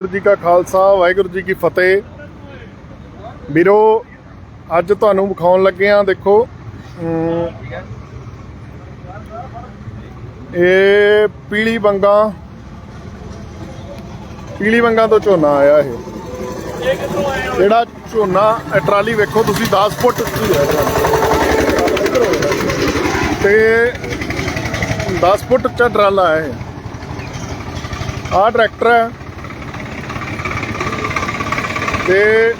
ਵਾਹਿਗੁਰੂ ਜੀ ਕਾ ਖਾਲਸਾ, ਵਾਹਿਗੁਰੂ ਜੀ ਕੀ ਫਤਿਹ। ਵੀਰੋ, ਅੱਜ ਤੁਹਾਨੂੰ ਵਿਖਾਉਣ ਲੱਗੇ ਆ ਦੇਖੋ ਇਹ ਪੀਲੀ ਬੰਗਾ ਪੀਲੀ ਬੰਗਾ ਤੋਂ ਝੋਨਾ ਆਇਆ ਇਹ। ਜਿਹੜਾ ਝੋਨਾ ਟਰਾਲੀ ਵੇਖੋ, ਤੁਸੀਂ 10 ਫੁੱਟ ਉੱਚੀ ਹੈ ਤੇ 10 ਫੁੱਟ ਉੱਚਾ ਟਰਾਲਾ ਹੈ ਇਹ। ਆਹ ਟਰੈਕਟਰ ਹੈ। ਤੇ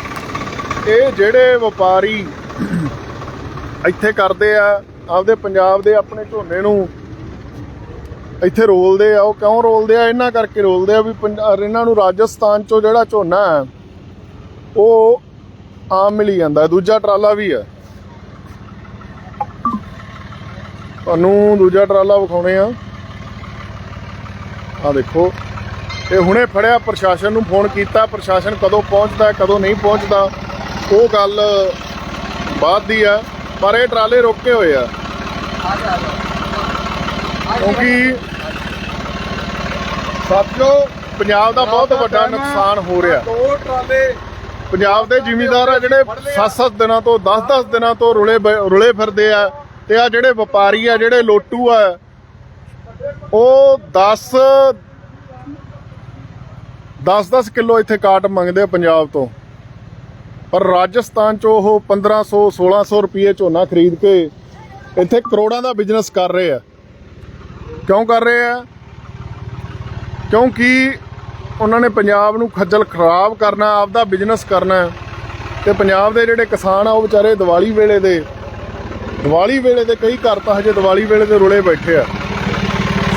ਇਹ ਜਿਹੜੇ ਵਪਾਰੀ ਇੱਥੇ ਕਰਦੇ ਆ, ਆਪਦੇ ਪੰਜਾਬ ਦੇ ਆਪਣੇ ਝੋਨੇ ਨੂੰ ਇੱਥੇ ਰੋਲਦੇ ਆ, ਉਹ ਕਿਉਂ ਰੋਲਦੇ ਆ? ਇਹਨਾਂ ਕਰਕੇ ਰੋਲਦੇ ਆ ਵੀ ਪੰਜ- ਇਹਨਾਂ ਨੂੰ ਰਾਜਸਥਾਨ ਚੋਂ ਜਿਹੜਾ ਝੋਨਾ ਹੈ, ਉਹ ਆਮ ਮਿਲੀ ਜਾਂਦਾ ਦੂਜਾ ਟਰਾਲਾ ਵੀ ਹੈ। ਤੁਹਾਨੂੰ ਦੂਜਾ ਟਰਾਲਾ ਵਿਖਾਉਣੇ ਆ। ਆ ਦੇਖੋ। ਇਹ ਹੁਣੇ ਫੜਿਆ ਪ੍ਰਸ਼ਾਸਨ ਨੂੰ ਫੋਨ ਕੀਤਾ ਪ੍ਰਸ਼ਾਸਨ ਕਦੋਂ ਪਹੁੰਚਦਾ ਕਦੋਂ ਨਹੀਂ ਪਹੁੰਚਦਾ ਉਹ ਗੱਲ ਬਾਅਦ ਦੀ ਆ ਪਰ ਇਹ ਟਰਾਲੇ ਰੋਕੇ ਹੋਏ ਆ। ਕਿਉਂਕਿ ਸਾਥੀਓ ਪੰਜਾਬ ਦਾ ਬਹੁਤ ਵੱਡਾ ਨੁਕਸਾਨ ਹੋ ਰਿਹਾ। ਦੋ ਟਰਾਲੇ ਪੰਜਾਬ ਦੇ ਜ਼ਿਮੀਂਦਾਰ ਆ ਜਿਹੜੇ 7-7 ਦਿਨਾਂ ਤੋਂ 10-10 ਦਿਨਾਂ ਤੋਂ ਰੁਲੇ ਰੁਲੇ ਫਿਰਦੇ ਆ ਤੇ ਆ ਜਿਹੜੇ ਵਪਾਰੀ ਆ ਜਿਹੜੇ ਲੋਟੂ ਆ ਉਹ 10 10-10 ਕਿਲੋ ਇੱਥੇ ਕਾਟ ਮੰਗਦੇ ਆ ਪੰਜਾਬ ਤੋਂ। ਪਰ ਰਾਜਸਥਾਨ ਚੋਂ ਉਹ 1500 1600 ਰੁਪਏ ਝੋਨਾ ਖਰੀਦ ਕੇ ਇੱਥੇ ਕਰੋੜਾਂ ਦਾ ਬਿਜ਼ਨਸ ਕਰ ਰਹੇ ਆ। ਕਿਉਂ ਕਰ ਰਹੇ ਆ? ਕਿਉਂਕਿ ਉਹਨਾਂ ਨੇ ਪੰਜਾਬ ਨੂੰ ਖੱਜਲ ਖਰਾਬ ਕਰਨਾ, ਆਪਦਾ ਬਿਜ਼ਨਸ ਕਰਨਾ ਹੈ। ਤੇ ਪੰਜਾਬ ਦੇ ਜਿਹੜੇ ਕਿਸਾਨ ਆ, ਉਹ ਵਿਚਾਰੇ ਦੀਵਾਲੀ ਵੇਲੇ ਦੇ, ਦੀਵਾਲੀ ਵੇਲੇ ਦੇ ਕਈ ਘਰ ਤਾਂ ਹਜੇ ਦੀਵਾਲੀ ਵੇਲੇ ਦੇ ਰੁਲੇ ਬੈਠੇ ਆ।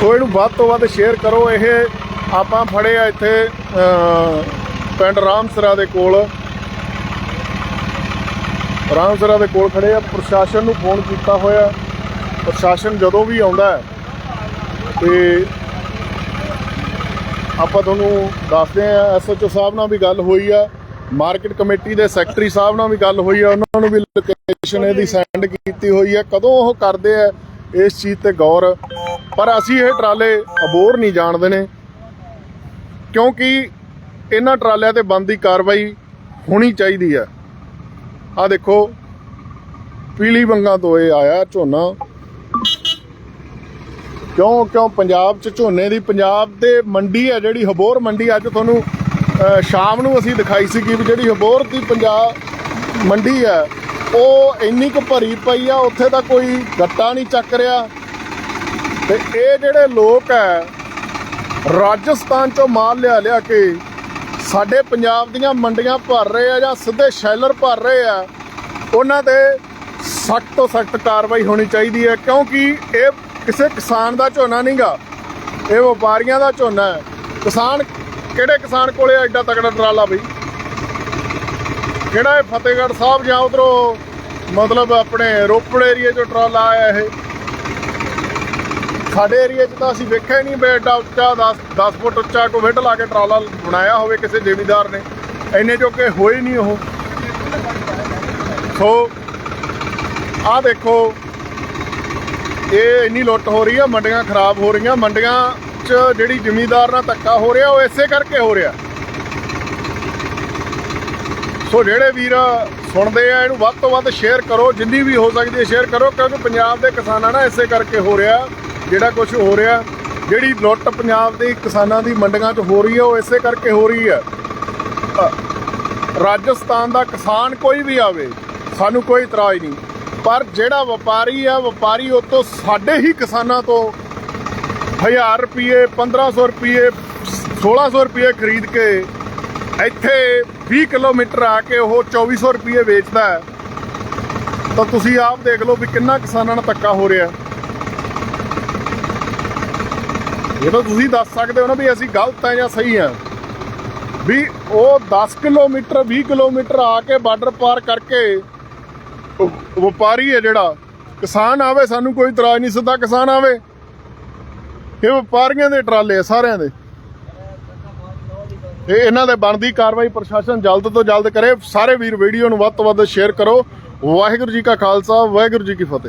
ਸੋ ਇਹਨੂੰ ਵੱਧ ਤੋਂ ਵੱਧ ਸ਼ੇਅਰ ਕਰੋ। ਇਹ ਆਪਾਂ ਫੜੇ ਆ ਇੱਥੇ ਪਿੰਡ ਰਾਮਸਰਾ ਦੇ ਕੋਲ। ਰਾਮਸਰਾ ਦੇ ਕੋਲ ਖੜੇ ਆ, ਪ੍ਰਸ਼ਾਸਨ ਨੂੰ ਫੋਨ ਕੀਤਾ ਹੋਇਆ। ਪ੍ਰਸ਼ਾਸਨ ਜਦੋਂ ਵੀ ਆਉਂਦਾ ਹੈ, ਤੇ ਆਪਾਂ ਤੁਹਾਨੂੰ ਦੱਸਦੇ ਆ, ਐਸਐਚਓ ਸਾਹਿਬ ਨਾਲ ਵੀ ਗੱਲ ਹੋਈ ਆ, ਮਾਰਕੀਟ ਕਮੇਟੀ ਦੇ ਸੈਕਟਰੀ ਸਾਹਿਬ ਨਾਲ ਵੀ ਗੱਲ ਹੋਈ ਆ, ਉਹਨਾਂ ਨੂੰ ਵੀ ਲੋਕੇਸ਼ਨ ਇਹਦੀ ਸੈਂਡ ਕੀਤੀ ਹੋਈ ਆ। ਕਦੋਂ ਉਹ ਕਰਦੇ ਆ, ਇਸ ਚੀਜ਼ ਤੇ ਗੌਰ। ਪਰ ਅਸੀਂ ਇਹ ਟਰਾਲੇ ਅਬੋਰ ਨਹੀਂ ਜਾਣਦੇ ਨੇ। ਕਿਉਂਕਿ ਇਹਨਾਂ ਟਰਾਲਿਆਂ ਤੇ ਬੰਦ ਦੀ ਕਾਰਵਾਈ ਹੋਣੀ ਚਾਹੀਦੀ ਹੈ। ਆ ਦੇਖੋ, ਪੀਲੀ ਬੰਗਾ ਤੋਂ ਇਹ ਆਇਆ ਝੋਨਾ। ਕਿਉਂ ਕਿਉਂ ਪੰਜਾਬ ਚ ਝੋਨੇ ਦੀ, ਪੰਜਾਬ ਦੇ ਮੰਡੀ ਹੈ ਜਿਹੜੀ, ਹਬੋਰ ਮੰਡੀ, ਅੱਜ ਤੁਹਾਨੂੰ ਸ਼ਾਮ ਨੂੰ ਅਸੀਂ ਦਿਖਾਈ ਸੀ ਕਿ ਜਿਹੜੀ ਹਬੋਰ ਦੀ ਪੰਜਾਬ ਮੰਡੀ ਹੈ, ਉਹ ਇੰਨੀ ਕੁ ਭਰੀ ਪਈ ਆ, ਉੱਥੇ ਤਾਂ ਕੋਈ ਗੱਟਾ ਨਹੀਂ ਚੱਕ ਰਿਹਾ। ਤੇ ਇਹ ਜਿਹੜੇ ਲੋਕ ਹੈ ਰਾਜਸਥਾਨ ਚੋਂ ਮਾਲ ਲਿਆ ਲਿਆ ਕੇ ਸਾਡੇ ਪੰਜਾਬ ਦੀਆਂ ਮੰਡੀਆਂ ਭਰ ਰਹੇ ਆ ਜਾਂ ਸਿੱਧੇ ਸ਼ੈਲਰ ਭਰ ਰਹੇ ਆ, ਉਹਨਾਂ ਤੇ ਸਖਤ ਤੋਂ ਸਖਤ ਕਾਰਵਾਈ ਹੋਣੀ ਚਾਹੀਦੀ ਹੈ, ਕਿਉਂਕਿ ਇਹ ਕਿਸੇ ਕਿਸਾਨ ਦਾ ਝੋਨਾ ਨਹੀਂਗਾ, ਇਹ ਵਪਾਰੀਆਂ ਦਾ ਝੋਨਾ ਹੈ। ਕਿਸਾਨ ਕਿਹੜੇ ਕਿਸਾਨ ਕੋਲੇ ਐਡਾ ਤਕੜਾ ਟਰਾਲਾ ਬਈ? ਕਿਹੜਾ ਇਹ ਫਤਿਹਗੜ੍ਹ ਸਾਹਿਬ ਜਾਂ ਉਧਰੋਂ ਮਤਲਬ ਆਪਣੇ ਰੋਪੜ ਏਰੀਏ ਚੋਂ ਟਰਾਲਾ ਆਇਆ ਇਹ? ਸਾਡੇ ਏਰੀਏ 'ਚ ਤਾਂ ਅਸੀਂ ਵੇਖਿਆ ਹੀ ਨਹੀਂ ਵੀ ਐਡਾ ਉੱਚਾ 10 10 ਫੁੱਟ ਉੱਚਾ ਕੋਈ ਵਿੱਢ ਲਾ ਕੇ ਟਰਾਲਾ ਬਣਾਇਆ ਹੋਵੇ ਕਿਸੇ ਜ਼ਿਮੀਦਾਰ ਨੇ। ਇੰਨੇ ਚੋਕੇ ਹੋਏ ਨਹੀਂ ਉਹ। ਸੋ, ਆਹ ਦੇਖੋ, ਇਹ ਇੰਨੀ ਲੁੱਟ ਹੋ ਰਹੀ ਆ, ਮੰਡੀਆਂ ਖਰਾਬ ਹੋ ਰਹੀਆਂ। ਮੰਡੀਆਂ 'ਚ ਜਿਹੜੀ ਜ਼ਿਮੀਦਾਰ ਨਾਲ ਧੱਕਾ ਹੋ ਰਿਹਾ, ਉਹ ਇਸੇ ਕਰਕੇ ਹੋ ਰਿਹਾ। ਸੋ ਜਿਹੜੇ ਵੀਰ ਸੁਣਦੇ ਆ, ਇਹਨੂੰ ਵੱਧ ਤੋਂ ਵੱਧ ਸ਼ੇਅਰ ਕਰੋ। ਜਿੰਨੀ ਵੀ ਹੋ ਸਕਦੀ ਹੈ ਸ਼ੇਅਰ ਕਰੋ, ਕਿਉਂਕਿ ਪੰਜਾਬ ਦੇ ਕਿਸਾਨਾਂ ਨਾਲ ਇਸੇ ਕਰਕੇ ਹੋ ਰਿਹਾ। ਜਿਹੜਾ ਕੁਝ ਹੋ ਰਿਹਾ, ਜਿਹੜੀ ਲੁੱਟ ਪੰਜਾਬ ਦੇ ਕਿਸਾਨਾਂ ਦੀ ਮੰਡੀਆਂ 'ਚ ਹੋ ਰਹੀ ਹੈ, ਉਹ ਇਸੇ ਕਰਕੇ ਹੋ ਰਹੀ ਹੈ। ਰਾਜਸਥਾਨ ਦਾ ਕਿਸਾਨ ਕੋਈ ਵੀ ਆਵੇ, ਸਾਨੂੰ ਕੋਈ ਇਤਰਾਜ਼ ਨਹੀਂ। ਪਰ ਜਿਹੜਾ ਵਪਾਰੀ ਆ, ਵਪਾਰੀ ਉਹ ਤੋਂ ਸਾਡੇ ਹੀ ਕਿਸਾਨਾਂ ਤੋਂ 1000 ਰੁਪਏ 1500 ਰੁਪਏ 1600 ਰੁਪਏ ਖਰੀਦ ਕੇ ਇੱਥੇ 20 ਕਿਲੋਮੀਟਰ ਆ ਕੇ ਉਹ 2400 ਰੁਪਏ ਵੇਚਦਾ ਤਾਂ ਤੁਸੀਂ ਆਪ ਦੇਖ ਲਓ ਵੀ ਕਿੰਨਾ ਕਿਸਾਨਾਂ ਨਾਲ ਧੱਕਾ ਹੋ ਰਿਹਾ। ਇਹ ਤਾਂ ਤੁਸੀਂ ਦੱਸ ਸਕਦੇ ਹੋ ਨਾ ਵੀ ਅਸੀਂ ਗਲਤ ਆ ਜਾਂ ਸਹੀ ਆ ਵੀ ਉਹ 10 ਕਿਲੋਮੀਟਰ 20 ਕਿਲੋਮੀਟਰ ਆ ਕੇ ਬਾਰਡਰ ਪਾਰ ਕਰਕੇ ਵਪਾਰੀ ਹੈ ਜਿਹੜਾ, ਕਿਸਾਨ ਆਵੇ, ਸਾਨੂੰ ਕੋਈ ਇਤਰਾਜ਼ ਨਹੀਂ ਸਿੱਧਾ ਕਿਸਾਨ ਆਵੇ। ਇਹ ਵਪਾਰੀਆਂ ਦੇ ਟਰਾਲੇ ਆ, ਸਾਰਿਆਂ ਦੇ। ਇਹ ਇਹਨਾਂ ਦੇ ਬਣਦੀ ਕਾਰਵਾਈ ਪ੍ਰਸ਼ਾਸਨ ਜਲਦ ਤੋਂ ਜਲਦ ਕਰੇ। ਸਾਰੇ ਵੀਰ ਵੀਡੀਓ ਨੂੰ ਵੱਧ ਤੋਂ ਵੱਧ ਸ਼ੇਅਰ ਕਰੋ। ਵਾਹਿਗੁਰੂ ਜੀ ਕਾ ਖਾਲਸਾ, ਵਾਹਿਗੁਰੂ ਜੀ ਕੀ ਫਤਿਹ।